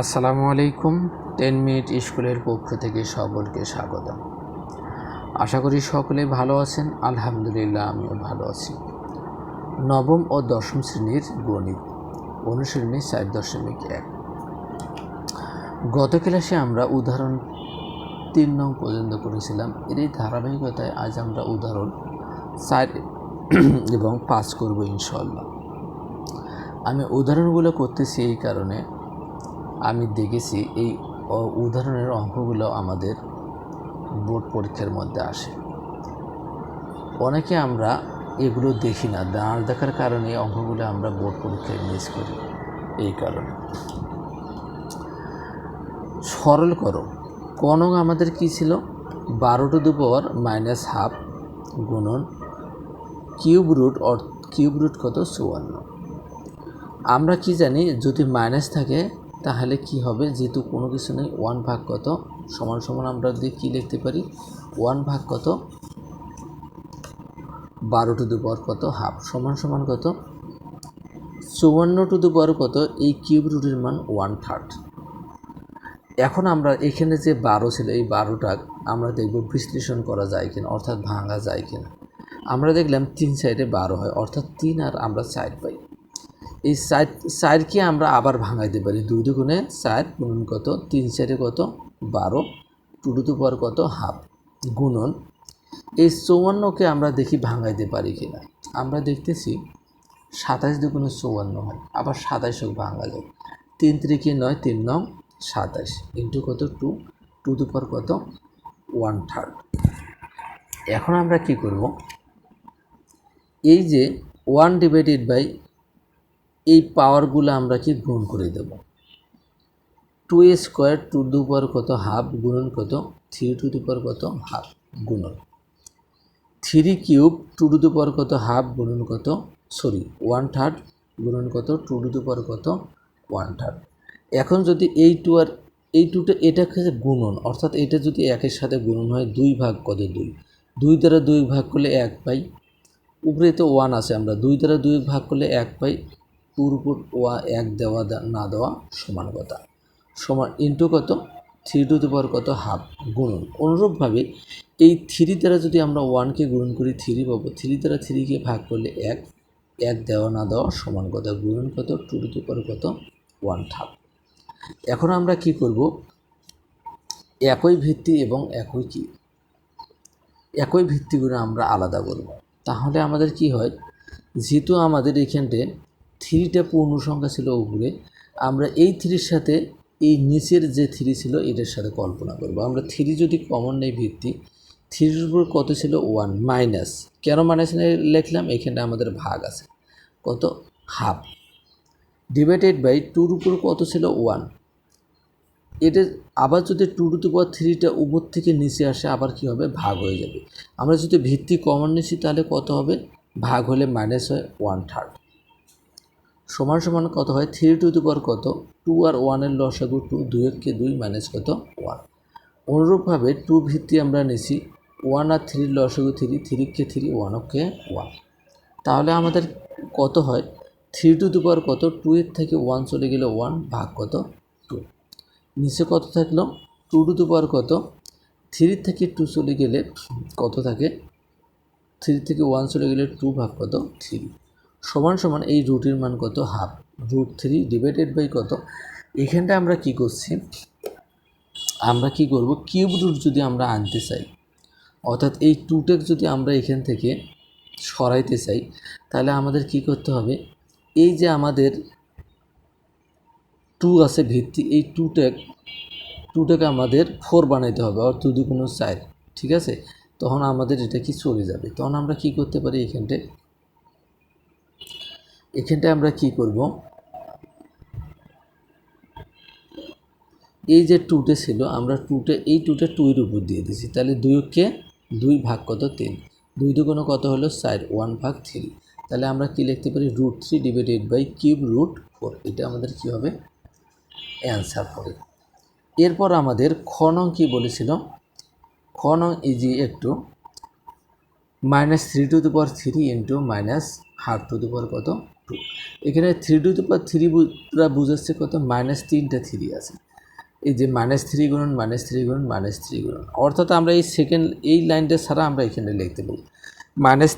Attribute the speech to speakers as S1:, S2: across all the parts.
S1: আসসালামু আলাইকুম, ten minute স্কুলের পক্ষ থেকে সকলকে স্বাগতম। আশা করি সকলে ভালো আছেন, আলহামদুলিল্লাহ আমিও ভালো আছি। নবম ও দশম শ্রেণির গণিত অনুশ্রেণী চার দশমিক এক। গত ক্লাসে আমরা উদাহরণ তিন নং পর্যন্ত করেছিলাম এর এই ধারাবাহিকতায় আজ আমরা উদাহরণ চার এবং পাঁচ করব ইনশাল্লাহ আমি উদাহরণগুলো করতেছি এই কারণে। আমি দেখেছি এই উদাহরণের অঙ্কগুলো আমাদের বোর্ড পরীক্ষার মধ্যে আসে। অনেকে আমরা এগুলো দেখি না না দেখার কারণে অঙ্কগুলো আমরা বোর্ড পরীক্ষায় মিস করি এই কারণে। সরল করো কোন আমাদের কি ছিল? বারো টু মাইনাস হাফ গুণন cube root or cube root কত? চুয়ান্ন। আমরা কি জানি, যদি মাইনাস থাকে তাহলে কি হবে? যেহেতু কোনো কিছু নেই ওয়ান ভাগ কত? সমান সমান আমরা দিয়ে কী লিখতে পারি? ওয়ান ভাগ কত? বারো টু দু পাওয়ার কত? হাফ সমান সমান কত? চুয়ান্ন টু দু পাওয়ার কত? এই কিউব রুটের মান ওয়ান থার্ড এখন আমরা এখানে যে বারো ছিল, এই বারোটা আমরা দেখব বিশ্লেষণ করা যায় কিনা, অর্থাৎ ভাঙা যায় কিনা। আমরা দেখলাম তিন সাইডে বারো হয়, অর্থাৎ তিন আর আমরা সাইড পাই। এই চার চারকে আমরা আবার ভাঙাইতে পারি। দুই দুগুণে চার গুণন কত? তিন চারে কত? বারো। টু টু পাওয়ার কত? হাফ গুণন। এই চৌয়ান্নকে আমরা দেখি ভাঙাইতে পারি কিনা। আমরা দেখতেছি সাতাশ দুগুণে চৌয়ান্ন হয়। আবার সাতাশও ভাঙা যায়। তিন ত্রিকে নয়, তিন নং সাতাশ ইন্টু কত? টু টু টু পাওয়ার কত? ওয়ান থার্ড এখন আমরা কি করব? এই যে ওয়ান ডিভাইডেড বাই এই পাওয়ারগুলো আমরা কি গুণ করে দেব? Two a square two to power কত? হাফ গুণন কত? থ্রি টু টু পাওয়ার কত? হাফ গুণন। Three cube two to two power কত? হাফ গুণন কত? সরি ওয়ান থার্ড গুণন কত? টু টু টু পাওয়ার কত? ওয়ান থার্ড এখন যদি এই টু আর এই টুটা এটাকে গুণন, অর্থাৎ এটা যদি একের সাথে গুণন হয়, দুই ভাগ কত? দুই। দুই দ্বারা দুই ভাগ করলে এক পাই। উপরে তো ওয়ান আছে আমরা। দুই দ্বারা দুই ভাগ করলে এক পাই। টুর ওয়া এক দেওয়া না দেওয়া সমান কথা। সমান ইন্টু কত? থ্রি টু দি পাওয়ার কত? হাফ গুণন। অনুরূপভাবে এই থ্রি দ্বারা যদি আমরা ওয়ানকে গুণন করি, থ্রি পাবো। থ্রি দ্বারা থ্রিকে ভাগ করলে এক। এক দেওয়া, না দেওয়া সমান কথা। গুণন কত? টু টু দি পাওয়ার কত? ওয়ান হাফ এখন আমরা কি করব? একই ভিত্তি এবং একই কি? একই ভিত্তিগুলো আমরা আলাদা করব। তাহলে আমাদের কি হয়? যেহেতু আমাদের এখানটে থ্রিটা পূর্ণ সংখ্যা ছিল উপরে, আমরা এই থ্রির সাথে এই নিচের যে থ্রি ছিল এটার সাথে কল্পনা করব। আমরা থ্রি যদি কমন নেই ভিত্তি, থ্রির উপর কত ছিল? One minus. কেন মাইনাস লিখলাম? এখানে আমাদের ভাগ আছে। কত? হাফ। ডিভাইডেড বাই টুর উপর কত ছিল? ওয়ান। এটা আবার যদি টু টু পাওয়ার থ্রিটা উপর থেকে নিচে আসে, আবার কি হবে? ভাগ হয়ে যাবে। আমরা যদি ভিত্তি কমন নিচ্ছি, তাহলে কত হবে? ভাগ হলে মাইনাস হয় ওয়ান থার্ড। সমান সমান কত হয়? থ্রি টু পাওয়ার কত? টু আর ওয়ানের লসাগু টু দুইকে দুই মাইনাস কত? ওয়ান অনুরূপভাবে টু ভিত্তি আমরা নিছি। ওয়ান আর থ্রির লসাগু থ্রি থ্রিকে থ্রি ওয়ানকে ওয়ান তাহলে আমাদের কত হয়? থ্রি টু পাওয়ার কত? টু এর থেকে ওয়ান চলে গেলে ওয়ান ভাগ কত? টু নিচে কত থাকল? টু টু পাওয়ার কত? থ্রি থেকে টু চলে গেলে কত থাকে? থ্রি থেকে ওয়ান চলে গেলে টু ভাগ কত? থ্রি সমান সমান এই রুটের মান কত half root three divided by কত? এখানটা আমরা কি করছি? আমরা কি করব? কিউব রুট যদি আমরা আনতে চাই, অর্থাৎ এই টুটেক যদি আমরা এখান থেকে সরাইতে চাই, তাহলে আমাদের কি করতে হবে? এই যে আমাদের টু আছে ভিত্তি, এই টুটেক টুটাকে আমাদের ফোর বানাইতে হবে আর টু কোনো চার, ঠিক আছে? তখন আমাদের এটা কি চলে যাবে? তখন আমরা কি করতে পারি এখানটায়? এখানটায় আমরা কি করব? এই যে টুটে ছিল, আমরা টুটে এই টুটে টুয়ের উপর দিয়ে দিয়েছি। তাহলে দুইকে দুই ভাগ কত? তিন। দুই দুগুণ কত হলো? চার। ওয়ান ভাগ থ্রি তাহলে আমরা কি লিখতে পারি? Root three divided by cube root four এটা আমাদের কি হবে? অ্যান্সার হবে। এরপর আমাদের খ নং কী বলেছিল? খ নং ইজি একটু minus three to the power three into minus half to the power কত? টু এখানে three to the power three বুঝাচ্ছে কত? মাইনাস তিনটা থ্রি আছে। এই যে মাইনাস থ্রি গুণন মাইনাস থ্রি গুণন মাইনাস থ্রি গুণন। অর্থাৎ আমরা এই সেকেন্ড এই লাইনটা ছাড়া আমরা এখানে লিখতে পারি। মাইনাস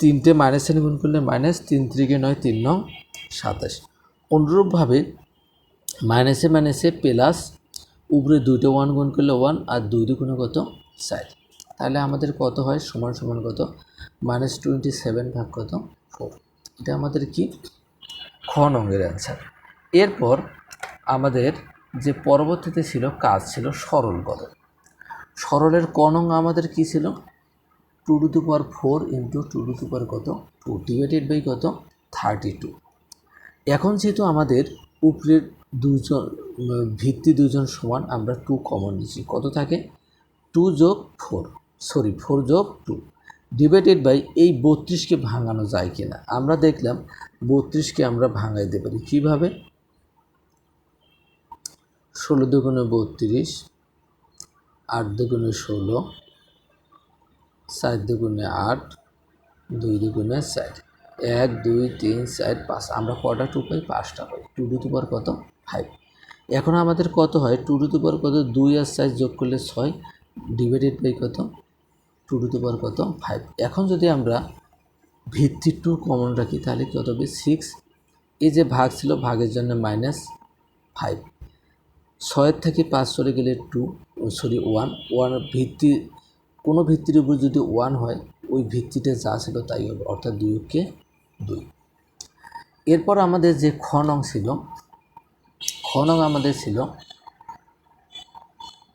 S1: তিনটে মাইনাস তিন গুণ করলে মাইনাস তিন ত্রিকে নয়, তিন নং সাতাশ। অনুরূপভাবে মাইনাসে মাইনাসে প্লাস উপরে দুইটা ওয়ান গুণ করলে ওয়ান আর দুই দুগুণে কত? ষাট তাহলে আমাদের কত হয়? সমান সমান কত? মাইনাস টোয়েন্টি সেভেন ভাগ কত? ফোর এটা আমাদের কি? খ নঙ্গের অ্যান্সার এরপর আমাদের যে পরবর্তীতে ছিল কাজ ছিল সরল কত সরলের ক নং আমাদের কি ছিল? Two to two power four into two to two power কত? টু ডিভাইডেড বাই কত? থার্টি টু এখন যেহেতু আমাদের উপরের দুজন ভিত্তি দুজন সমান, আমরা টু কমন নিচ্ছি কত থাকে? টু যোগ ফোর সরি ফোর যোগ টু ডিভাইডেড বাই এই বত্রিশকে ভাঙানো যায় কিনা? আমরা দেখলাম বত্রিশকে আমরা ভাঙাইতে পারি। কীভাবে? ষোলো দুগুণে বত্রিশ, আট দুগুণে ষোলো, চার দুগুণে আট, দুই দুগুণে চার। এক, দুই, তিন, চার, পাঁচ। আমরা কটা টু পাই? পাঁচটা পাই। টু টু পাওয়ার কত? ফাইভ এখন আমাদের কত হয়? টু টু পাওয়ার কত? দুই আর চার যোগ করলে ছয়। ডিভাইডেড বাই কত? টু টু পাওয়ার কত? ফাইভ এখন যদি আমরা ভিত্তি টু কমন রাখি, তাহলে কত হবে? সিক্স এই যে ভাগ ছিল, ভাগের জন্য মাইনাস ফাইভ ছয়ের থেকে পাঁচ চলে গেলে টু সরি ওয়ান ওয়ান ভিত্তি, কোনো ভিত্তির উপর যদি ওয়ান হয়, ওই ভিত্তিটা যা ছিল তাই হবে, অর্থাৎ দুইকে দুই। এরপর আমাদের যে খ নং ছিল, খ নং আমাদের ছিল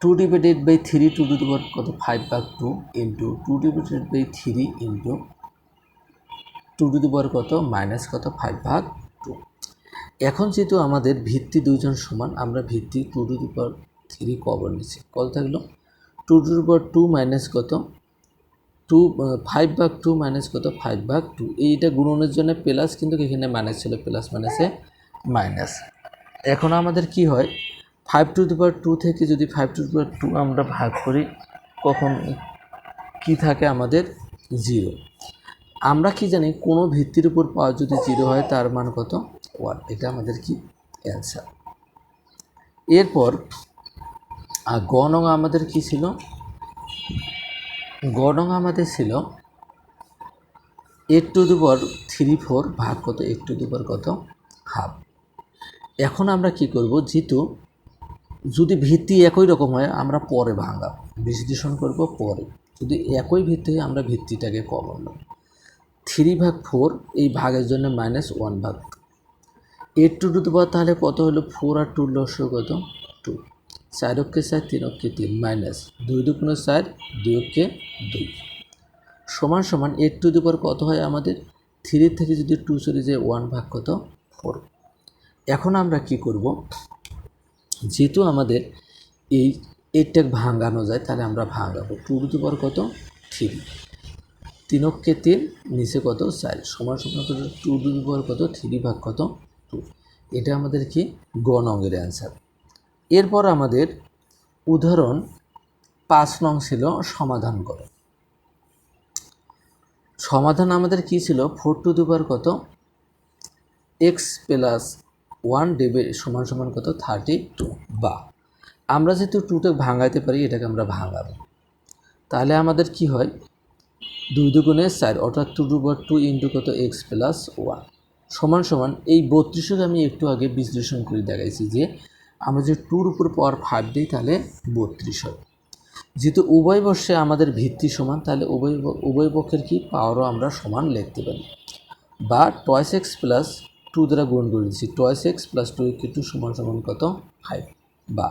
S1: two divided by three two to the কত ফাইভ ভাগ two into two divided by three into two to the power কত মাইনাস কত ফাইভ ভাগ টু এখন যেহেতু আমাদের ভিত্তি দুইজন সমান, আমরা ভিত্তি two to the power three cover নিচ্ছি। কত থাকল? Two to the power two minus কত? টু ফাইভ ভাগ টু মাইনাস কত? ফাইভ ভাগ টু এইটা গুণনের জন্য প্লাস কিন্তু এখানে মাইনাস ছিল প্লাস মাইনাসে মাইনাস এখন আমাদের কি হয়? ফাইভ টু দি টু থেকে যদি ফাইভ টু দি টু আমরা ভাগ করি, কখন কি থাকে আমাদের জিরো আমরা কি জানি, কোনো ভিত্তির উপর পাওয়ার যদি জিরো হয়, তার মান কত? ওয়ান এটা আমাদের কি অ্যান্সার এরপর, আর গ নং আমাদের কি ছিল? গ নং আমাদের ছিল eight to the power three four ভাগ কত? এইট টু দি পাওয়ার কত? হাফ এখন আমরা কি করব? যেহেতু যদি ভিত্তি একই রকম হয়, আমরা পরে ভাঙাব। বিশ্লেষণ করব পরে। যদি একই ভিত্তি হয়, আমরা ভিত্তিটাকে কমন নেব। থ্রি ভাগ ফোর, এই ভাগের জন্য মাইনাস ওয়ান ভাগ। এইট টু টু পাওয়ার তাহলে কত হলো? ফোর আর টু লস্য কত? টু। চার অক্ষে চার, তিন অক্ষে তিন, মাইনাস দুই দুগুণে চার, দুই অক্ষে দুই। সমান সমান এইট টু দি পাওয়ার কত হয় আমাদের? থ্রি থেকে যদি টু চলে যায়, ওয়ান ভাগ কত? ফোর। এখন আমরা কি করব? যেহেতু আমাদের এই এইটটা ভাঙানো যায়, তাহলে আমরা ভাঙাবো। টু টু দি পাওয়ার কত? থ্রি তিন। অক্ষে তিন, নিচে কত? চার। সমান সমান কত? টু টু দি পাওয়ার কত? থ্রি ভাগ কত? টু। এটা আমাদের কি? গ নংয়ের অ্যান্সার এরপর আমাদের উদাহরণ পাঁচ নং ছিল সমাধান করো। সমাধান আমাদের কি ছিল? ফোর টু দি পাওয়ার কত? এক্স প্লাস ওয়ান ডেবে সমান সমান কত? থার্টি টু বা আমরা যেহেতু টুটা ভাঙাইতে পারি, এটাকে আমরা ভাঙাবো। তাহলে আমাদের কি হয়? দুই দুগুণে চার, অর্থাৎ two to power two into কত? এক্স প্লাস ওয়ান সমান সমান, এই বত্রিশকে আমি একটু আগে বিশ্লেষণ করে দেখাইছি যে আমরা যে টুর উপর পাওয়ার ফাইভ দিই, তাহলে বত্রিশ হয়। যেহেতু উভয় বর্ষে আমাদের ভিত্তি সমান, তাহলে উভয় উভয় পক্ষের কি? পাওয়ারও আমরা সমান লিখতে পারি। বা টয়েস এক্স প্লাস টু দ্বারা গুণ করে দিচ্ছি। টয়েস এক্স প্লাস টু কে টু সমান সমান কত? ফাইভ বা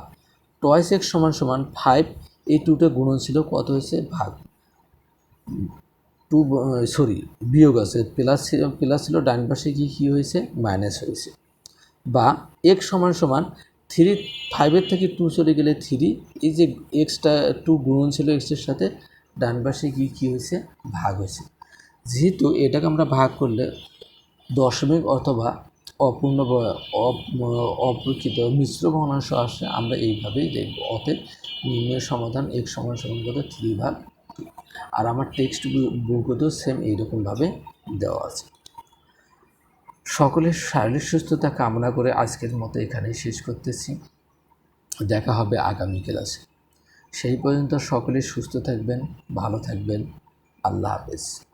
S1: টয়েস এক্স সমান সমান ফাইভ এই টুটা গুণন ছিল কত হয়েছে? ভাগ। টু সরি বিয়োগ আছে। প্লাস প্লাস ছিল ডান পাশে কি কী হয়েছে? মাইনাস হয়েছে। বা এক্স সমান সমান থ্রি ফাইভের থেকে টু চলে গেলে থ্রি এই যে এক্সটা টু গুণন ছিল এক্সের সাথে, ডান পাশে গিয়ে কী হয়েছে? ভাগ হয়েছে। যেহেতু এটাকে আমরা ভাগ করলে দশমিক অথবা অপূর্ণ অপ- অপ্রকৃত মিশ্র ভগ্নাংশ আসে আমরা এইভাবেই দেখব। অতএব নিম্নের সমাধান এক সমান সমান কত থ্রি ভাগ আর আমার টেক্সট বুকতেও সেম এইরকমভাবে দেওয়া আছে। সকলের শারীরিক সুস্থতা কামনা করে আজকের মতো এখানেই শেষ করতেছি। দেখা হবে আগামী ক্লাসে। সেই পর্যন্ত সকলে সুস্থ থাকবেন, ভালো থাকবেন। আল্লাহ হাফেজ।